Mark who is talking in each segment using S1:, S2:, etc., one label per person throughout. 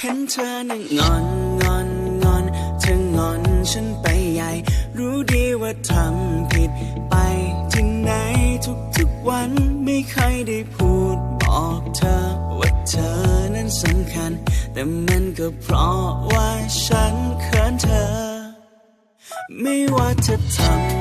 S1: เธอนั้นงอนงอนงอนเธองอนฉันไปใหญ่ รู้ดีว่าทำผิดไปที่ไหนทุกๆวันไม่เคยได้พูดบอกเธอว่าเธอนั้นสำคัญ แต่มันก็เพราะว่าฉันเขินเธอ ไม่ว่าจะทำ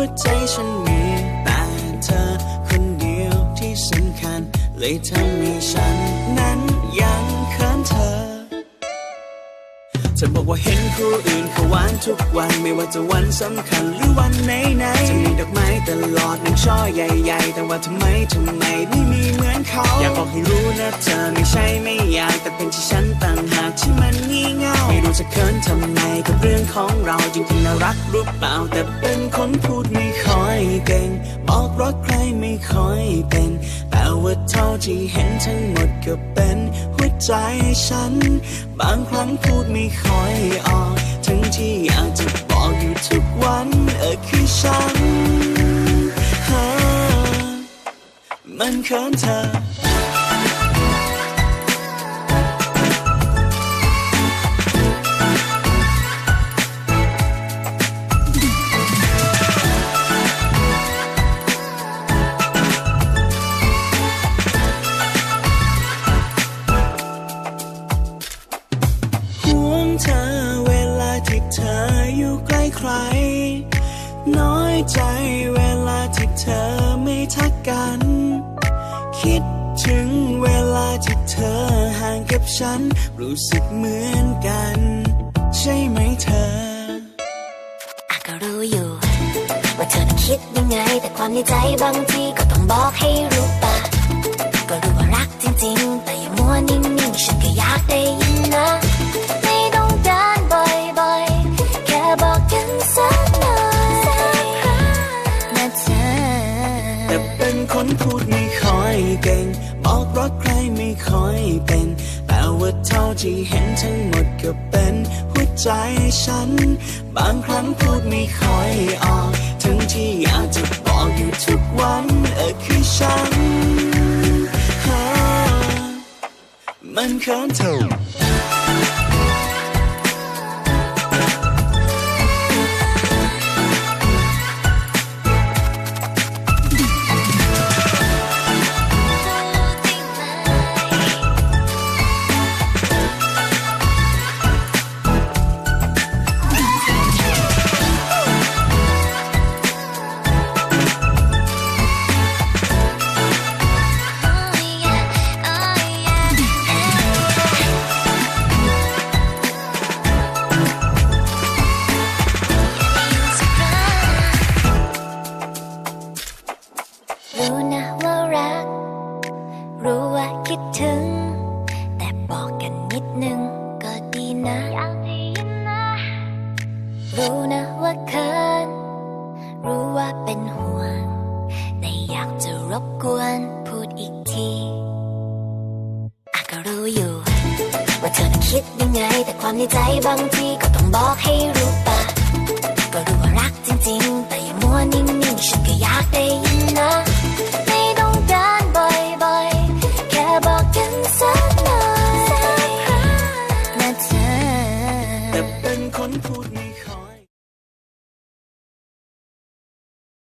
S1: หัวใจฉันมีแต่เธอคนเดียวที่สำคัญ เลยทำให้ฉันนั้นยังเขินเธอเธอบอกว่าเห็นคู่อื่นเขาหวานทุกวันไม่ว่าจะวันสำคัญหรือวันไหนไหนๆจะมีดอกไม้ตลอดหนึ่งช่อใหญ่ๆ แต่ว่าทำไมทำไมไม่มีเหมือนเขา อยากบอกให้รู้นะเธอไม่ใช่ไม่อยากแต่เป็นที่ฉันต่างหากที่มันงี่ เง่าจะเขินทำไมกับเรื่องของเราจริงๆน่ารักรือเปล่า แต่เป็นคนพูดไม่ค่อยเก่ง บอกรักใครไม่ค่อยเป็น แต่ว่าเท่าที่เห็นทั้งหมดก็เป็น หัวใจฉัน บางครั้งพูดไม่ค่อยออก ทั้งที่อยากจะบอกอยู่ทุกวันเออคือฉันฮะมันเขินเธอ เธออยู่ใกล้ใคร น้อยใจเวลาที่เธอไม่ทักกัน คิดถึงเวลาที่เธอห่างกับฉัน รู้สึกเหมือนกัน ใช่ไหมเธอ
S2: อาก็รู้อยู่ ว่าเธอน่ะคิดยังไง แต่ความในใจบางทีก็ต้องบอกให้รู้
S1: ที่เห็นทั้งหมดก็เป็นหัวใจฉัน บางครั้งพูดไม่ค่อยออก ทั้งที่อยากจะบอกอยู่ทุกวันเออคือฉัน มันเขินเธอ
S2: รู้ว่าเป็นห่วง แต่อยากจะรบกวนพูดอีกทีอาก็รู้อยู่ ว่าเธอคิดยังไง แต่ความในใจบางทีก็ต้องบอกให้รู้ปะก็รู้ว่ารักจริง ๆ แต่อย่ามัวนิ่งๆฉันก็อยากได้ยินนะ